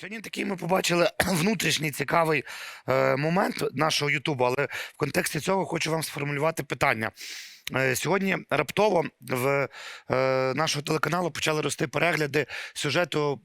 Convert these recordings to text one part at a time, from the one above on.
Сьогодні такий ми побачили внутрішній цікавий е, момент нашого Ютубу, але в контексті цього хочу вам сформулювати питання. Е, сьогодні раптово в е, нашого телеканалу почали рости перегляди сюжету.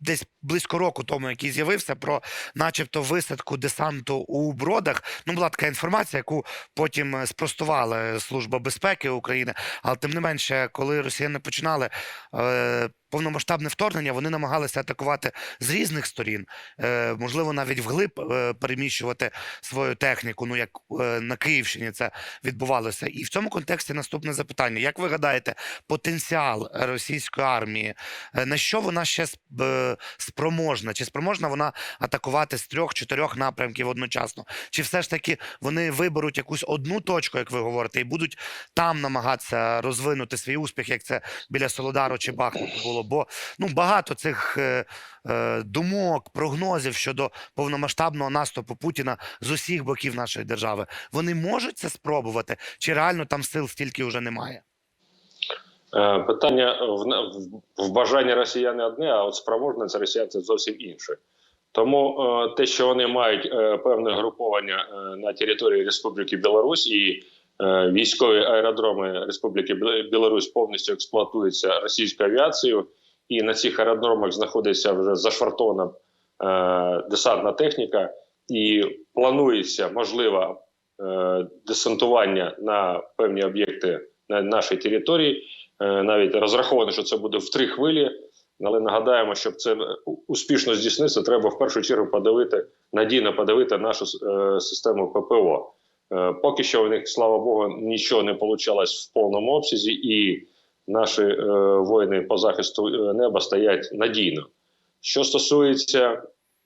Десь близько року тому, який з'явився про, начебто, висадку десанту у бродах. Ну, була така інформація, яку потім е, спростувала Служба безпеки України. Але тим не менше, коли росіяни починали е, повномасштабне вторгнення, вони намагалися атакувати з різних сторін, е, можливо, навіть вглиб е, переміщувати свою техніку. Ну як е, на Київщині це відбувалося. І в цьому контексті наступне запитання: як ви гадаєте, потенціал російської армії, е, на що вона ще е, спроможна? Чи спроможна вона атакувати з трьох-чотирьох напрямків одночасно? Чи все ж таки вони виберуть якусь одну точку, як ви говорите, і будуть там намагатися розвинути свій успіх, як це біля Солодару чи Бахмуту було? Бо ну багато цих е, е, думок, прогнозів щодо повномасштабного наступу Путіна з усіх боків нашої держави. Вони можуть це спробувати, чи реально там сил стільки вже немає? Е, Питання в, бажанні росіян одне, а от спроможність росіян це зовсім інше. Тому е, те, що вони мають певне груповання на території Республіки Білорусь і військові аеродроми Республіки Бі- Білорусь повністю експлуатуються російською авіацією, і на цих аеродромах знаходиться вже зашвартована е, десантна техніка, і планується можливо е, десантування на певні об'єкти на нашій території. Е, навіть розраховано, що це буде в три хвилі. Але нагадаємо, щоб це успішно здійснитися, треба в першу чергу подавити надійно подавити нашу е, систему ППО. Е, поки що у них, слава Богу, нічого не вийшло в повному обсязі, і наші е, воїни по захисту е, неба стоять надійно. Що стосується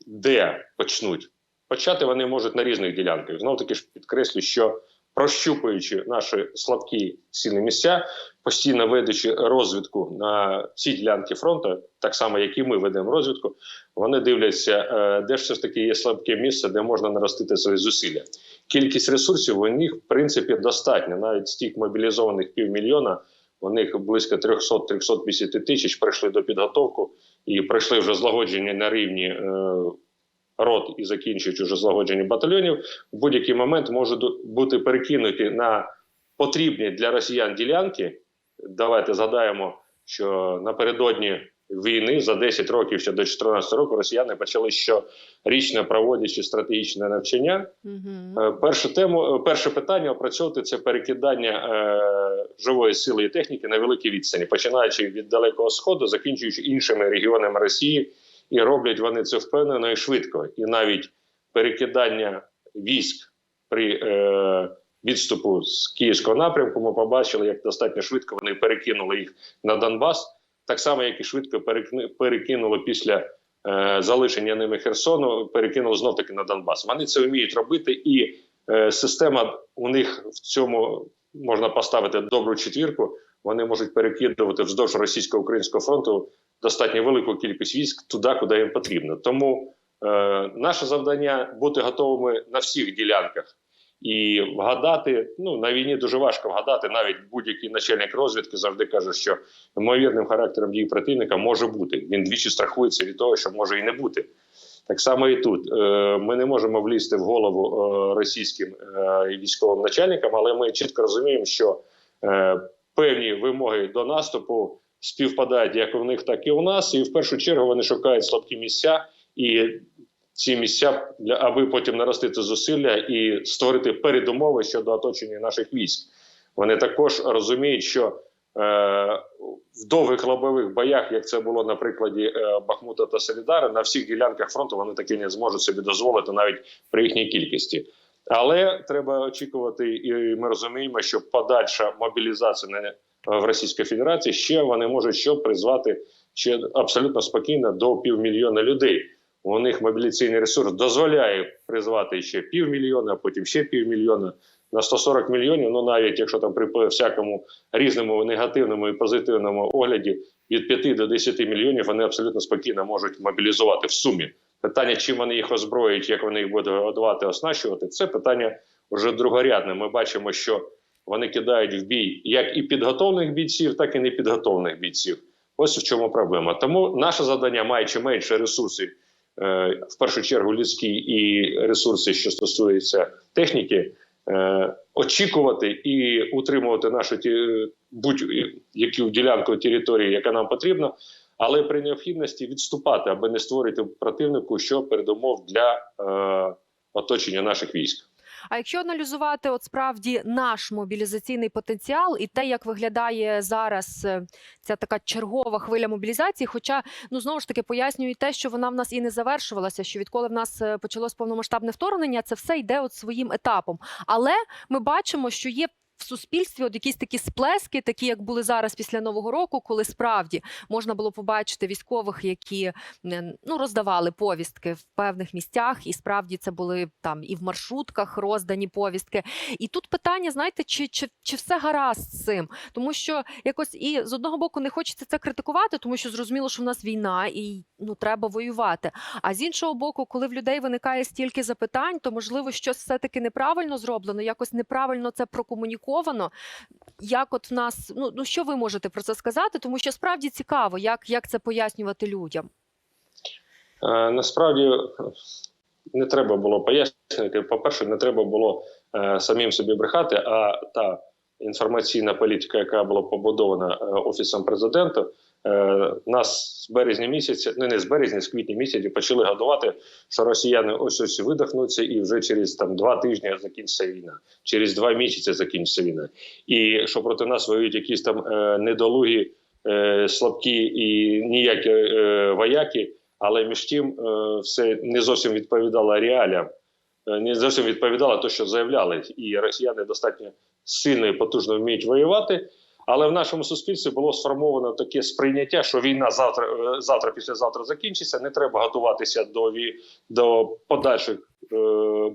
де почнуть, почати вони можуть на різних ділянках. Знов таки ж підкреслю, що прощупуючи наші слабкі сильні місця, постійно ведучи розвідку на ці ділянки фронту, так само як і ми ведемо розвідку, вони дивляться, е, де ж все ж таки є слабке місце, де можна наростити свої зусилля. Кількість ресурсів у них в принципі достатньо. Навіть з тих мобілізованих півмільйона, у них близько 300-350 тисяч прийшли до підготовки і пройшли вже злагодження на рівні. Е, Рот і закінчують уже злагоджені батальйонів, в будь-який момент можуть бути перекинуті на потрібні для росіян ділянки. Давайте згадаємо, що напередодні війни за 10 років ще до 2014 року росіяни почали щорічно проводячи стратегічне навчання. Угу. Перше тему, е, перше питання опрацьовувати це перекидання е, живої сили і техніки на великій відстані, починаючи від далекого сходу, закінчуючи іншими регіонами Росії, і роблять вони це впевнено і швидко. І навіть перекидання військ при е, відступу з київського напрямку, ми побачили, як достатньо швидко вони перекинули їх на Донбас, так само як і швидко перекинули після. е, Залишення ними Херсону перекинули знов таки на Донбас. Вони це вміють робити, і е, система у них в цьому можна поставити добру четвірку. Вони можуть перекидувати вздовж російсько-українського фронту достатньо велику кількість військ туди, куди їм потрібно. Тому е, наше завдання бути готовими на всіх ділянках і вгадати. Ну на війні дуже важко вгадати. Навіть будь-який начальник розвідки завжди каже, що ймовірним характером дій противника може бути. Він двічі страхується від того, що може і не бути. Так само і тут Е, ми не можемо влізти в голову е, російським е, військовим начальникам, але ми чітко розуміємо, що певні вимоги до наступу співпадають як у них, так і у нас. І в першу чергу вони шукають слабкі місця і ці місця для аби потім наростити зусилля і створити передумови щодо оточення наших військ. Вони також розуміють, що е, в довгих лобових боях, як це було на прикладі е, Бахмута та Солідара, на всіх ділянках фронту вони таки не зможуть собі дозволити навіть при їхній кількості. Але треба очікувати, і ми розуміємо, що подальша мобілізація на в Російській Федерації ще вони можуть що призвати ще абсолютно спокійно до півмільйона людей. У них мобілізаційний ресурс дозволяє призвати ще півмільйона, а потім ще півмільйона на 140 мільйонів. Ну навіть якщо там при всякому різному негативному і позитивному огляді від 5 до 10 мільйонів вони абсолютно спокійно можуть мобілізувати в сумі. Питання, чим вони їх озброїть, як вони їх будуть годувати, оснащувати, це питання вже другорядне. Ми бачимо, що вони кидають в бій як і підготовлених бійців, так і непідготовлених бійців. Ось в чому проблема. Тому наше завдання, маючи менше ресурсів е, в першу чергу людські і ресурси, що стосуються техніки, е, очікувати і утримувати нашу ті- будь-яку ділянку території, яка нам потрібна, але при необхідності відступати, аби не створити противнику, що передумов для е, оточення наших військ. А якщо аналізувати от справді наш мобілізаційний потенціал і те, як виглядає зараз е, ця така чергова хвиля мобілізації, хоча ну знову ж таки пояснюю те, що вона в нас і не завершувалася, що відколи в нас е, почалось повномасштабне вторгнення, це все йде от своїм етапом. Але ми бачимо, що є. В суспільстві от якісь такі сплески, такі як були зараз після нового року, коли справді можна було побачити військових, які ну роздавали повістки в певних місцях, і справді це були там і в маршрутках роздані повістки. І тут питання, знаєте, чи, чи, чи все гаразд з цим? Тому що якось і з одного боку не хочеться це критикувати, тому що зрозуміло, що в нас війна і ну треба воювати. А з іншого боку, коли в людей виникає стільки запитань, то можливо щось все таки неправильно зроблено, якось неправильно це прокомуніковано. Як от в нас, ну, ну що ви можете про це сказати? Тому що справді цікаво, як, як це пояснювати людям. Е, насправді не треба було пояснювати. По-перше, не треба було е, самим собі брехати, а та інформаційна політика, яка була побудована е, офісом президента, нас з березня місяця, ну не з березня, з квітня місяця почали гадувати, що росіяни ось ось видихнуться, і вже через там два тижні закінчиться війна, через два місяці закінчиться війна, і що проти нас воюють якісь там е, недолугі, е, слабкі і ніякі е, вояки. Але між тим е, все не зовсім відповідало реаліям, е, не зовсім відповідало те, що заявляли. І росіяни достатньо сильно і потужно вміють воювати. Але в нашому суспільстві було сформовано таке сприйняття, що війна завтра, е, завтра, післязавтра закінчиться. Не треба готуватися до до подальших е,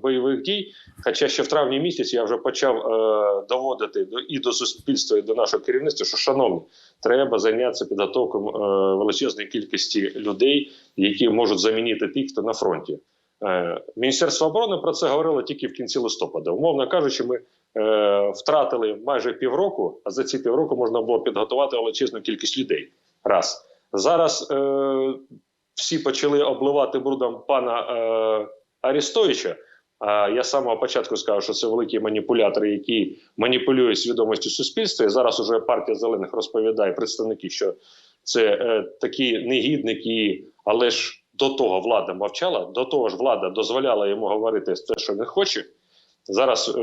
бойових дій. Хоча ще в травні місяці я вже почав е, доводити до і до суспільства, і до нашого керівництва, що шановні, треба зайнятися підготовкою е, величезної кількості людей, які можуть замінити тих, хто на фронті. Е, Міністерство оборони про це говорило тільки в кінці листопада. Умовно кажучи, ми втратили майже півроку, а за ці півроку можна було підготувати величезну кількість людей. Раз зараз е, всі почали обливати брудом пана е, Арістовича. А я з самого початку сказав, що це великі маніпулятори, які маніпулюють свідомістю суспільства. І зараз уже партія зелених розповідає представники, що це е, такі негідники, але ж до того влада мовчала, до того ж влада дозволяла йому говорити те, що він хоче. Зараз е,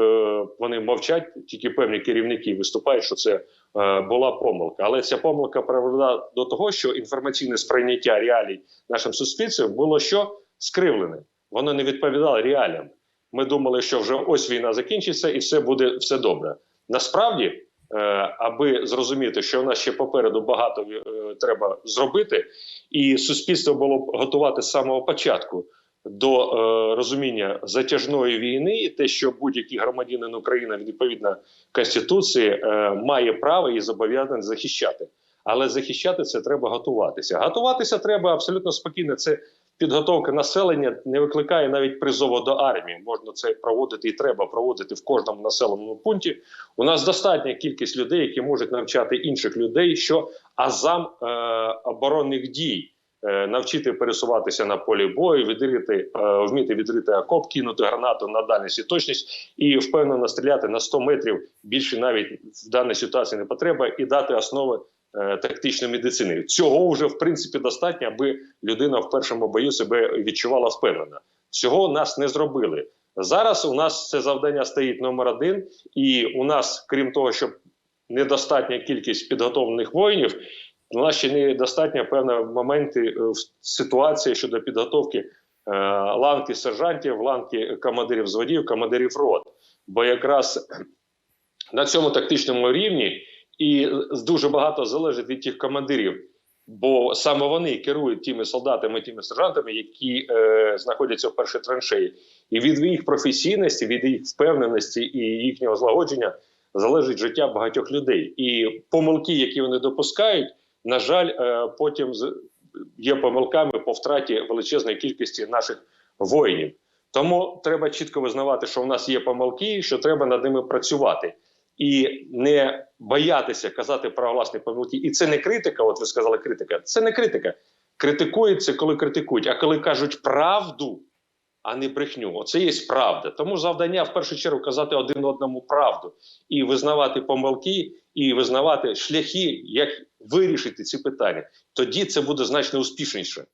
вони мовчать, тільки певні керівники виступають, що це е, була помилка. Але ця помилка привела до того, що інформаційне сприйняття реалій нашим суспільством було що скривлене. Воно не відповідало реаліям. Ми думали, що вже ось війна закінчиться і все буде все добре. Насправді, е, аби зрозуміти, що в нас ще попереду багато е, треба зробити, і суспільство було готувати з самого початку до е, розуміння затяжної війни, і те, що будь-який громадянин України відповідно конституції е, має право і зобов'язаний захищати. Але захищати це треба готуватися. Готуватися треба абсолютно спокійно. Це підготовка населення не викликає навіть призову до армії. Можна це проводити і треба проводити в кожному населеному пункті. У нас достатня кількість людей, які можуть навчати інших людей, що азам е, оборонних дій. Е, Навчити пересуватися на полі бою, відрити, е, вміти відрити окоп, кинути гранату на дальність і точність, і впевнено стріляти на 100 метрів. Більше навіть в даній ситуації не потреба, і дати основи е, тактичної медицини. Цього вже в принципі достатньо, аби людина в першому бою себе відчувала впевнено. Цього нас не зробили. Зараз у нас це завдання стоїть номер один, і у нас, крім того, що недостатня кількість підготовлених воїнів, у нас ще недостатньо певні моменти е, в ситуації щодо підготовки е, ланки сержантів, ланки командирів зводів, командирів рот. Бо якраз на цьому тактичному рівні і дуже багато залежить від тих командирів. Бо саме вони керують тими солдатами, тими сержантами, які е, знаходяться в першій траншеї, і від їх професійності, від їх впевненості і їхнього злагодження залежить життя багатьох людей. І помилки, які вони допускають, на жаль, е, потім є помилками по втраті величезної кількості наших воїнів. Тому треба чітко визнавати, що в нас є помилки, що треба над ними працювати. І не боятися казати про власні помилки. І це не критика. От ви сказали критика. Це не критика. критикують це, коли критикують, а коли кажуть правду, а не брехню. Оце є правда. Тому завдання в першу чергу казати один одному правду і визнавати помилки, і визнавати шляхи, як вирішити ці питання. Тоді це буде значно успішніше.